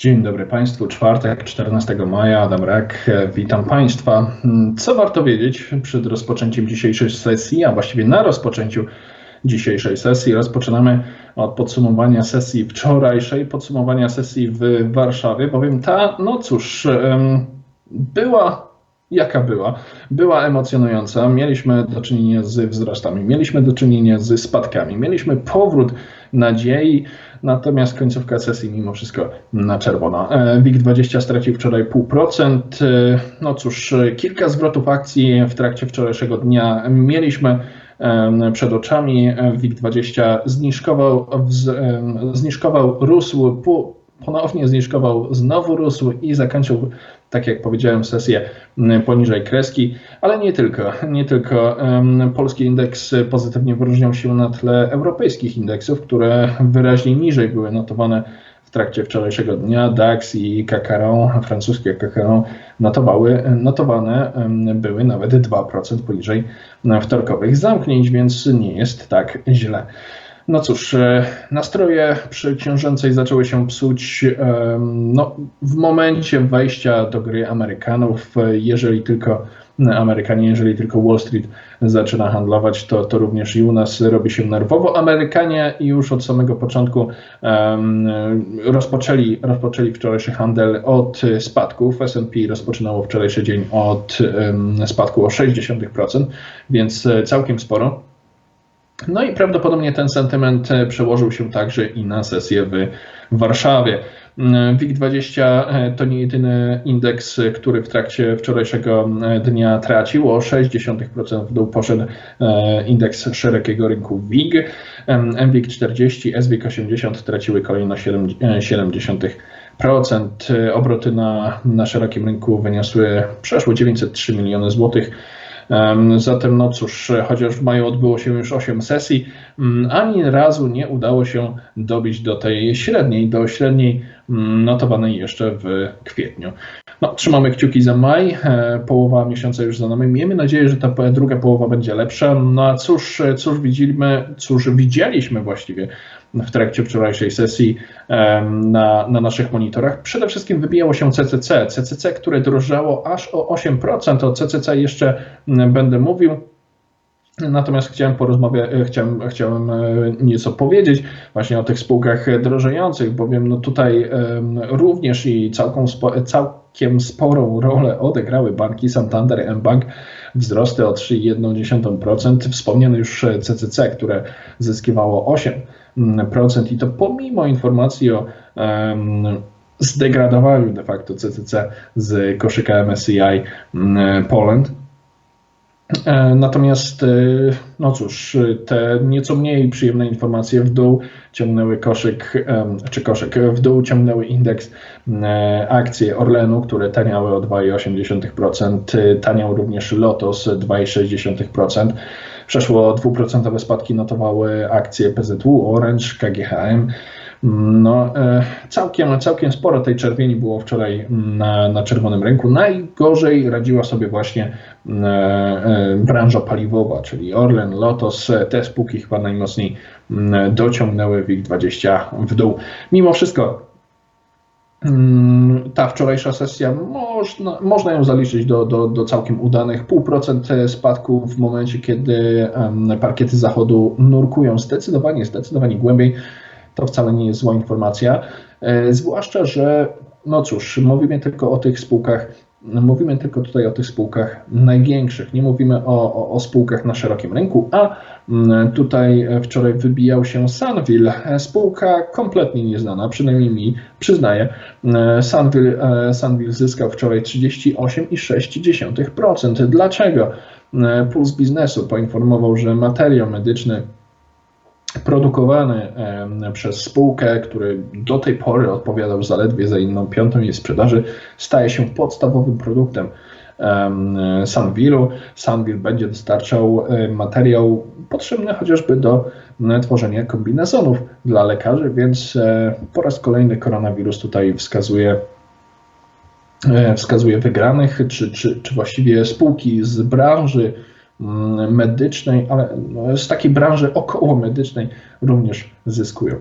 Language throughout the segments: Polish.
Dzień dobry Państwu, czwartek 14 maja, Adam Rak, witam Państwa. Co warto wiedzieć przed rozpoczęciem dzisiejszej sesji, a właściwie na rozpoczęciu dzisiejszej sesji? Rozpoczynamy od podsumowania sesji wczorajszej, podsumowania sesji w Warszawie, bowiem ta, no cóż, była jaka była. Była emocjonująca. Mieliśmy do czynienia z wzrostami, mieliśmy do czynienia z spadkami, mieliśmy powrót nadziei, natomiast końcówka sesji mimo wszystko na czerwono. E, WIG20 stracił wczoraj 0,5%. E, no cóż, kilka zwrotów akcji w trakcie wczorajszego dnia mieliśmy przed oczami. WIG20 zniżkował, zniżkował rósł, ponownie zniżkował, znowu rósł i zakończył tak jak powiedziałem, sesję poniżej kreski, ale nie tylko. Nie tylko polski indeks pozytywnie wyróżniał się na tle europejskich indeksów, które wyraźnie niżej były notowane w trakcie wczorajszego dnia. DAX i Kakaron, francuskie Kakaron notowały, notowane były nawet 2% poniżej wtorkowych zamknięć, więc nie jest tak źle. No cóż, e, nastroje przy książęcej zaczęły się psuć no, w momencie wejścia do gry Amerykanów. Jeżeli tylko Amerykanie, jeżeli tylko Wall Street zaczyna handlować, to, to również i u nas robi się nerwowo. Amerykanie już od samego początku um, rozpoczęli, rozpoczęli wczorajszy handel od spadków. S&P rozpoczynało wczorajszy dzień od um, spadku o 0,6%, więc całkiem sporo. No i prawdopodobnie ten sentyment e, przełożył się także i na sesję w Warszawie. Mm, WIG20 e, to nie jedyny indeks, który w trakcie wczorajszego e, dnia tracił. O 0,6% w dół poszedł indeks szerokiego rynku WIG. MWIG40, SWIG80 traciły kolejno 0,7%. Obroty na, na szerokim rynku wyniosły przeszło 903 miliony złotych. Zatem, no cóż, chociaż w maju odbyło się już 8 sesji, mm, ani razu nie udało się dobić do tej średniej, do średniej mm, notowanej jeszcze w kwietniu. No, trzymamy kciuki za maj, e, połowa miesiąca już za nami. Miejmy nadzieję, że ta druga połowa będzie lepsza. No a cóż, cóż widzimy, cóż widzieliśmy właściwie w trakcie wczorajszej sesji na, na naszych monitorach. Przede wszystkim wybijało się CCC. CCC, które drożało aż o 8%. O CCC jeszcze będę mówił. Natomiast chciałem porozmawiać, e, chciałem, chciałem e, nieco powiedzieć właśnie o tych spółkach drożejących, bowiem no tutaj również i całką, całkiem sporą rolę odegrały banki Santander, mBank, wzrosty o 3,1%. Wspomniane już CCC, które zyskiwało 8% i to pomimo informacji o zdegradowaniu de facto CCC z koszyka MSCI Poland. E, natomiast, e, no cóż, te nieco mniej przyjemne informacje w dół ciągnęły koszyk, czy koszyk w dół ciągnęły indeks e, akcje Orlenu, które taniały o 2,8%, taniał również Lotos 2,6%. Przeszło 2% spadki notowały akcje PZU, Orange, KGHM. No, e, całkiem, całkiem sporo tej czerwieni było wczoraj na, na czerwonym rynku. Najgorzej radziła sobie właśnie e, e, branża paliwowa, czyli Orlen, Lotos, te spółki chyba najmocniej dociągnęły WIG20 w dół. Mimo wszystko ta wczorajsza sesja można, można ją zaliczyć do, do, do całkiem udanych. Pół procent spadku w momencie, kiedy parkiety zachodu nurkują zdecydowanie, zdecydowanie głębiej to wcale nie jest zła informacja. E, zwłaszcza, że no cóż, mówimy tylko o tych spółkach, mówimy tylko tutaj o tych spółkach największych, nie mówimy o, o, o spółkach na szerokim rynku, a mm, tutaj wczoraj wybijał się Sunville, spółka kompletnie nieznana, przynajmniej mi, przyznaję. E, Sunville, e, Sunville zyskał wczoraj 38,6%. Dlaczego? Puls Biznesu poinformował, że materiał medyczny produkowany przez spółkę, który do tej pory odpowiadał zaledwie za inną piątą jej sprzedaży, staje się podstawowym produktem Sunvilu. Sunvil będzie dostarczał materiał potrzebny chociażby do tworzenia kombinezonów dla lekarzy, więc e, po raz kolejny koronawirus tutaj wskazuje e, wskazuje wygranych, czy, czy, czy właściwie spółki z branży medycznej, ale no, z takiej branży około medycznej również zyskują.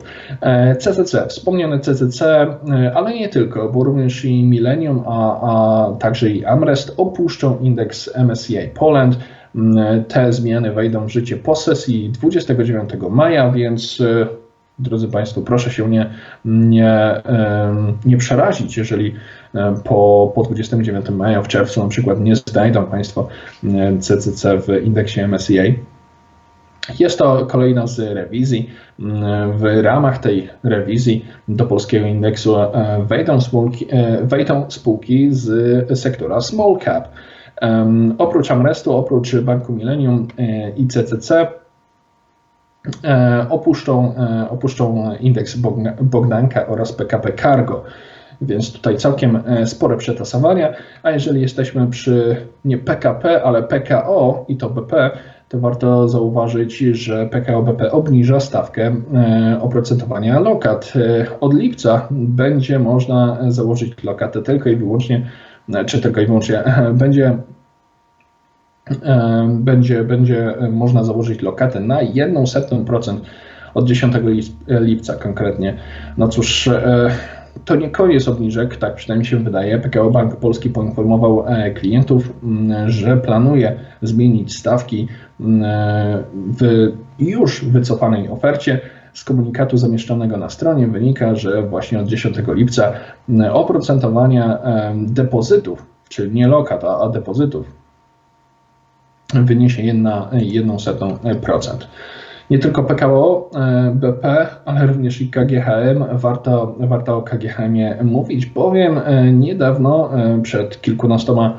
CCC, wspomniane CCC, ale nie tylko, bo również i Millennium, a, a także i Amrest opuszczą indeks MSCI Poland. Mm, te zmiany wejdą w życie po sesji 29 maja, więc drodzy Państwo, proszę się nie, nie, nie przerazić, jeżeli po, po 29 maja, w czerwcu na przykład nie znajdą Państwo CCC w indeksie MSCI. Jest to kolejna z rewizji. W ramach tej rewizji do polskiego indeksu e, wejdą spółki, e, wejdą spółki z sektora small cap. Oprócz Amrestu, oprócz Banku Millennium e, i CCC opuszczą, opuszczą indeks Bogdanka oraz PKP Cargo. Więc tutaj całkiem spore przetasowania. A jeżeli jesteśmy przy nie PKP, ale PKO i to BP, to warto zauważyć, że PKO BP obniża stawkę e, oprocentowania lokat. E, od lipca będzie można założyć lokatę tylko i wyłącznie, e, czy tylko i wyłącznie będzie będzie, będzie można założyć lokatę na 1,1% od 10 lipca konkretnie. No cóż, to nie koniec obniżek, tak przynajmniej się wydaje. PKO Bank Polski poinformował klientów, że planuje zmienić stawki w już wycofanej ofercie. Z komunikatu zamieszczonego na stronie wynika, że właśnie od 10 lipca oprocentowania depozytów, czyli nie lokat, a depozytów, wyniesie 1,1%. Nie tylko PKO, BP, ale również i KGHM. Warto, warto o KGHM mówić, bowiem niedawno, przed kilkunastoma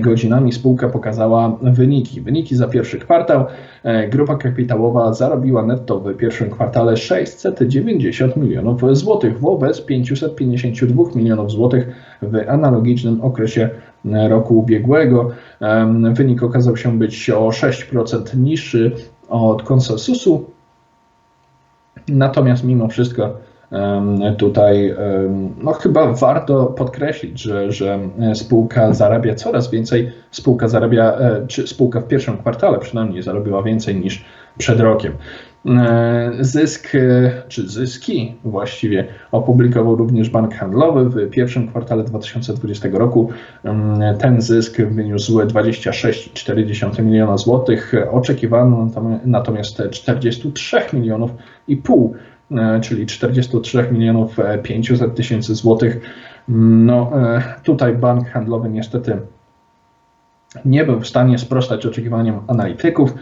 godzinami spółka pokazała wyniki. Wyniki za pierwszy kwartał. E, grupa kapitałowa zarobiła netto w pierwszym kwartale 690 milionów złotych wobec 552 milionów złotych w analogicznym okresie roku ubiegłego. Wynik okazał się być o 6% niższy od konsensusu. Natomiast mimo wszystko Tutaj no, chyba warto podkreślić, że, że spółka zarabia coraz więcej. Spółka zarabia, e, czy spółka w pierwszym kwartale przynajmniej zarobiła więcej niż przed rokiem. E, zysk, e, czy zyski właściwie, opublikował również Bank Handlowy w pierwszym kwartale 2020 roku. Ten zysk wyniósł 26,4 miliona złotych. Oczekiwano natomiast 43 milionów i pół E, czyli 43 milionów 500 e, tysięcy złotych. No, e, tutaj bank handlowy niestety nie był w stanie sprostać oczekiwaniom analityków.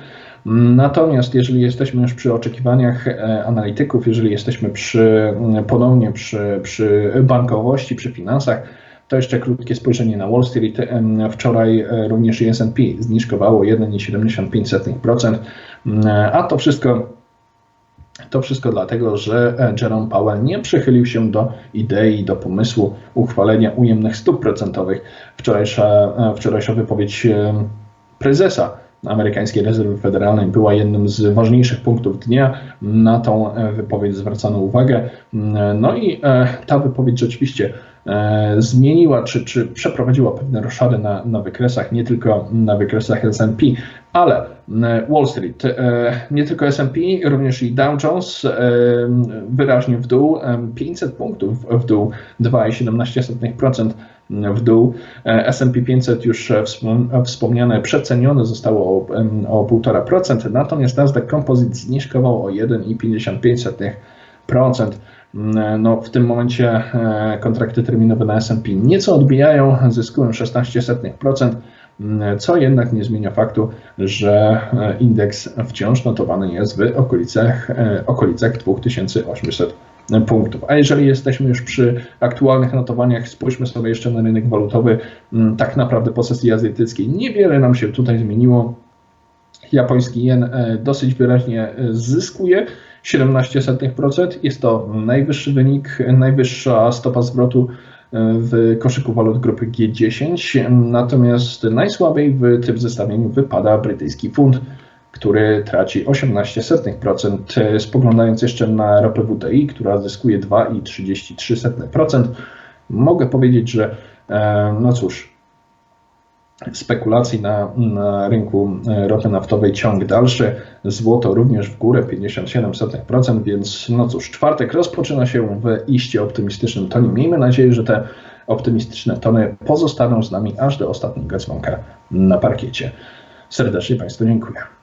Natomiast jeżeli jesteśmy już przy oczekiwaniach analityków, jeżeli jesteśmy przy, ponownie przy, przy bankowości, przy finansach, to jeszcze krótkie spojrzenie na Wall Street. Wczoraj również S&P zniżkowało 1,75%, a to wszystko to wszystko dlatego, że e, Jerome Powell nie przychylił się do idei, do pomysłu uchwalenia ujemnych stóp procentowych. Wczorajsza, e, wczorajsza wypowiedź e, prezesa amerykańskiej rezerwy federalnej była jednym z ważniejszych punktów dnia. Na tą wypowiedź zwracano uwagę. No i ta wypowiedź rzeczywiście zmieniła, czy, czy przeprowadziła pewne roszady na, na wykresach, nie tylko na wykresach S&P, ale Wall Street, nie tylko S&P, również i Dow Jones wyraźnie w dół, 500 punktów w dół, 2,17% w dół. S&P 500 już wspomniane, przecenione zostało o, o 1,5%, natomiast Nasdaq Composite zniżkował o 1,55%. No, w tym momencie e, kontrakty terminowe na S&P nieco odbijają, zyskują 16%, co jednak nie zmienia faktu, że e, indeks wciąż notowany jest w okolicach, e, okolicach 2800 punktów. A jeżeli jesteśmy już przy aktualnych notowaniach, spójrzmy sobie jeszcze na rynek walutowy. Mm, tak naprawdę po sesji azjatyckiej niewiele nam się tutaj zmieniło. Japoński jen e, dosyć wyraźnie zyskuje 17%. Jest to najwyższy wynik, najwyższa stopa zwrotu w koszyku walut grupy G10, natomiast najsłabiej w tym zestawieniu wypada brytyjski funt, który traci 18%. Spoglądając jeszcze na ropę WTI, która zyskuje 2,33%, mogę powiedzieć, że e, no cóż, spekulacji na, na rynku e, ropy naftowej ciąg dalszy. Złoto również w górę 57%, więc no cóż, czwartek rozpoczyna się w iście optymistycznym tonie. Miejmy nadzieję, że te optymistyczne tony pozostaną z nami aż do ostatniego dzwonka na parkiecie. Serdecznie Państwu dziękuję.